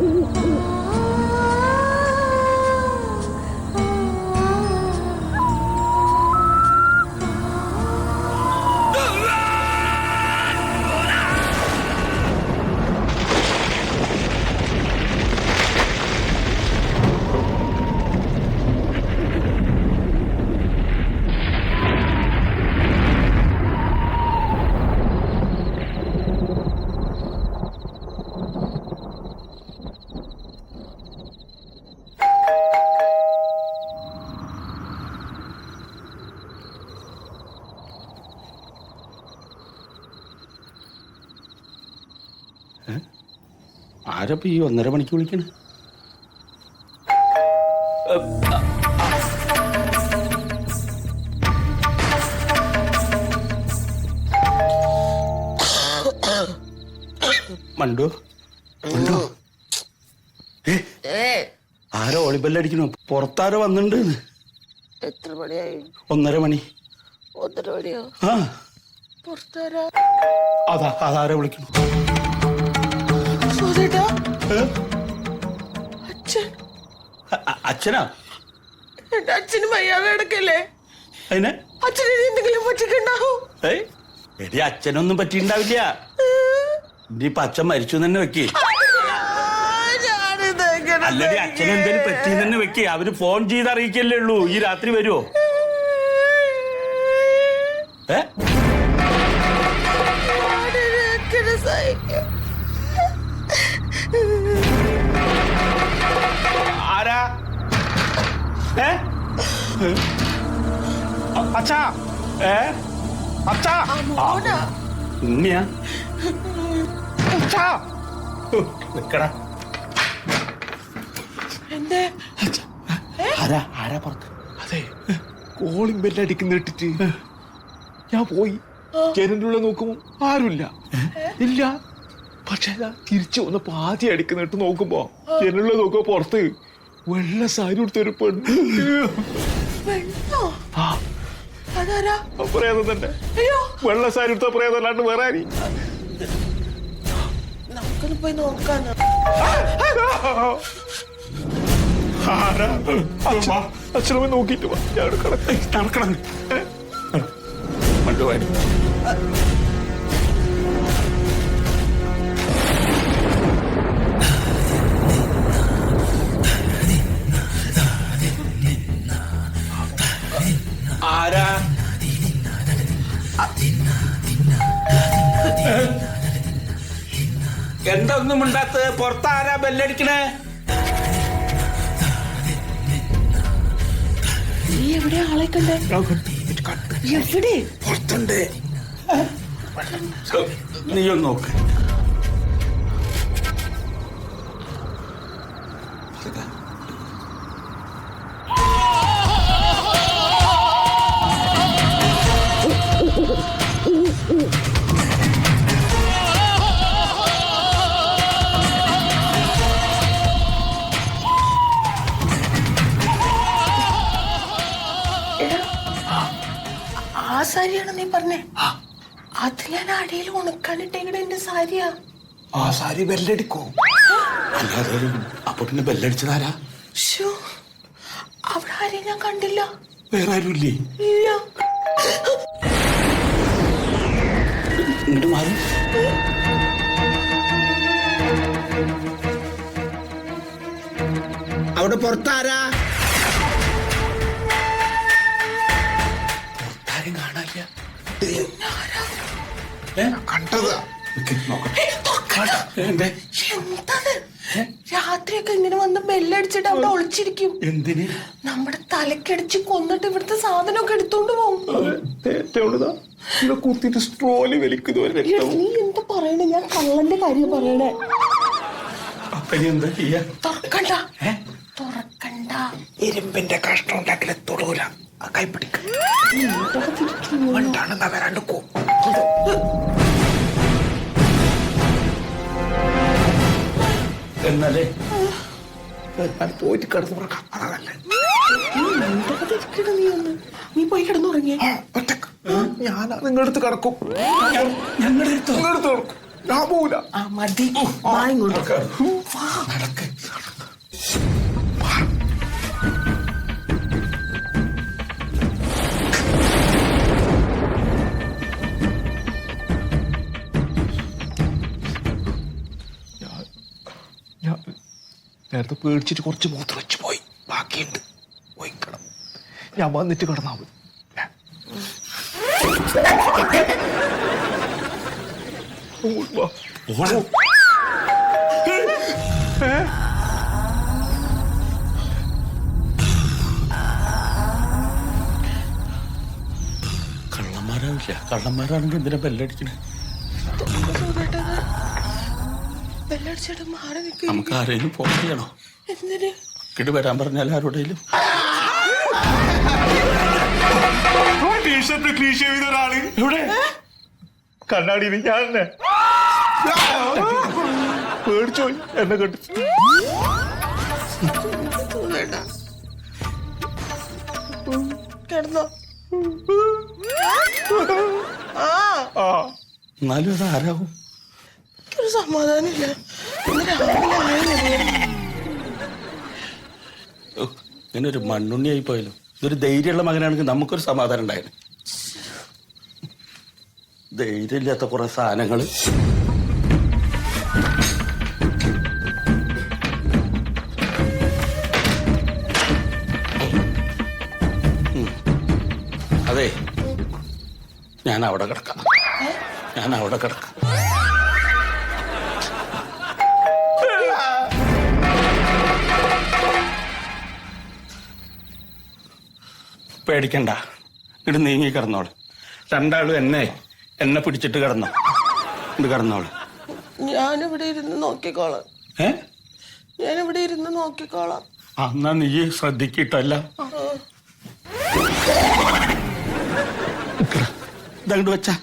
呜呜呜 ആരപ്പ ഈ ഒന്നര മണിക്ക് വിളിക്കണ? മണ്ടു. മണ്ടു. ആരോ ഒളിബല്ലടിക്കണു പുറത്താരോ വന്നിട്ടുണ്ട് എത്ര മണിയായി? ഒന്നര മണി. ഒന്നര മണിയോ? ആ. പുറത്തുവരാ അതാ അതാരോ വിളിക്കണു. അച്ഛൻ. അച്ഛനാ? എന്റെ അച്ഛന് വയ്യാതെ കിടക്കല്ലേ? അതിനെ? അച്ഛന് എന്തെങ്കിലും പറ്റിട്ടുണ്ടാവും എടി അച്ഛനൊന്നും പറ്റിണ്ടാവില്ല ഇനിയിപ്പൊ അച്ഛൻ മരിച്ചു തന്നെ വെക്കേ. അല്ലെങ്കിൽ അച്ഛൻ എന്തേലും പറ്റി തന്നെ വെക്കേ. അവർ ഫോൺ ചെയ്ത് അറിയിക്കല്ലേ ഉള്ളൂ. ഈ രാത്രി വരുമോ ഏ? സഹിക്കും? ആരാ? ഏ? അച്ഛാ. ഏ? അച്ഛാ. മോനാ. അച്ഛാ. നിക്കടാ. എന്റെ ആരാ? ആരാ പുറത്ത് അതെ. കോളിംഗ് ബെല്ല് അടിക്കുന്ന ഇട്ടിട്ട് ഞാൻ പോയി. ചേരന്റെ ഉള്ളിൽ നോക്കും ആരുമില്ല. ഇല്ല. പക്ഷെ ഞാൻ തിരിച്ചു വന്നപ്പോ ആദ്യം അടിക്കുന്നിട്ട് നോക്കുമ്പോ എന്നുള്ള നോക്കുമ്പോ പുറത്ത് വെള്ള സാരി കൊടുത്തൊരു പെണ്ണ്. പെണ്ണോ പ്രേതം തന്നെ. വെള്ള സാരി എടുത്ത പ്രേതം അല്ലാണ്ട് വേറെ ആരി? പോയി അച്ഛനമ്മ നോക്കിയിട്ട് വാ. ഞാൻ അവിടെ കിടക്കാം. നടക്കണം മണ്ടു എന്താ ഒന്നും മിണ്ടാത്ത പുറത്താരാ ബെല്ലടിക്കണേ? നീ എവിടെ ആളെ കണ്ടേ? എവിടെ? പുറത്തുണ്ട്. നീ ഒന്ന് നോക്ക്. സാരിയാണ് നീ പറഞ്ഞേ? അത് ഞാൻ അടിയിൽ ഉണക്കാനിട്ടേക്കണ എന്റെ സാരിയാ. ആ സാരി ബെല്ലടിക്കോ. അല്ലാതെ അപ്പൊ പിന്നെ ബെല്ലടിച്ചതാരാ? ശ്ശോ, അവിടെ ആരെയും ഞാൻ കണ്ടില്ല. വേറെ ആരും ഇല്ലേ ഇല്ല. ഇങ്ങോട്ട് മാറി. അവിടെ പുറത്താരും? കണ്ടതാ. രാത്രിയൊക്കെ ഇങ്ങനെ വന്ന് ബെല്ലടിച്ചിട്ട് അവിടെ ഒളിച്ചിരിക്കും. എന്തിന്? നമ്മുടെ തലക്കടിച്ച് കൊന്നിട്ട് ഇവിടുത്തെ സാധനമൊക്കെ എടുത്തോണ്ട് പോകും കുത്തിട്ട് സ്ട്രോൽ വലിക്കുന്നു നീ എന്താ പറയണേ? ഞാൻ കള്ളന്റെ കാര്യം പറയണേ. തുറക്കണ്ട? തുറക്കണ്ട. ഇരുമ്പിന്റെ കഷ്ടം ഉണ്ടാക്കില്ല തൊടൂല. കൈപ്പിടിക്കും വരാണ്ട് കോ ഞാൻ പോയിട്ട് കിടന്നു പറക്കാം അതാ നല്ലത് എന്തൊക്കെ തിരിക്കണ നീ പോയി കിടന്നുറങ്ങിയേ. ഞാൻ നിങ്ങളുടെ അടുത്ത് കിടക്കും. ഞങ്ങളുടെ അടുത്ത് നിങ്ങളുടെ അടുത്ത് കിടക്കും. ഞാൻ പോവില്ല. ആ മതി. ഇങ്ങോട്ട്. നടക്ക്. ഞാൻ നേരത്തെ പേടിച്ചിട്ട് കുറച്ച് മൂത്ത് വെച്ച് പോയി. ബാക്കിയുണ്ട്. പോയി കിടന്നു. ഞാൻ വന്നിട്ട് കിടന്നാ മതി. കള്ളന്മാരാവില്ല. കള്ളന്മാരാണെങ്കിൽ എന്തിനാ ബെല്ലടിക്കണേ ബെല്ലടിച്ചിട്ട് മാറി നിൽക്കും നമുക്ക് ആരെങ്കിലും ഫോൺ ചെയ്യണോ? എന്തിന്? ഇങ്ങോട്ട് വരാൻ പറഞ്ഞാൽ ആരോടെങ്കിലും ആ ടീഷർട്ട് ക്ലീൻ ചെയ്ത ഒരാൾ. എവിടെ? കണ്ണാടിയിൽ ഞാൻ പേടിച്ചോ? എന്നെ കിടന്നോ. ആ. എന്നാലും അത് ആരാവും? എനിക്കൊരു സമാധാനമില്ല ഇന്ന് രാവിലെ ആയ ഇങ്ങനെ ഒരു മണ്ണുണ്ണിയായി പോയല്ലോ. ഇതൊരു ധൈര്യമുള്ള മകനാണെങ്കിൽ നമുക്കൊരു സമാധാനം ഉണ്ടായിരുന്നു. ധൈര്യമില്ലാത്ത കുറെ സാധനങ്ങൾ അതെ ഞാൻ അവിടെ കിടക്കാം. ഞാൻ അവിടെ കിടക്കാം. പേടിക്കണ്ട. ഇട് നീങ്ങി കിടന്നോളൂ. രണ്ടാളും എന്നെ എന്നെ പിടിച്ചിട്ട് കിടന്നോ. ഇത് കിടന്നോളൂ. ഞാനിവിടെ ഇരുന്ന് നോക്കിക്കോളാം. ഏ? ഞാനിവിടെ ഇരുന്ന് നോക്കിക്കോളാം. അന്നാ നീ ശ്രദ്ധിക്കിട്ടല്ല. ഇതങ്ങോട്ട് വെച്ചാ.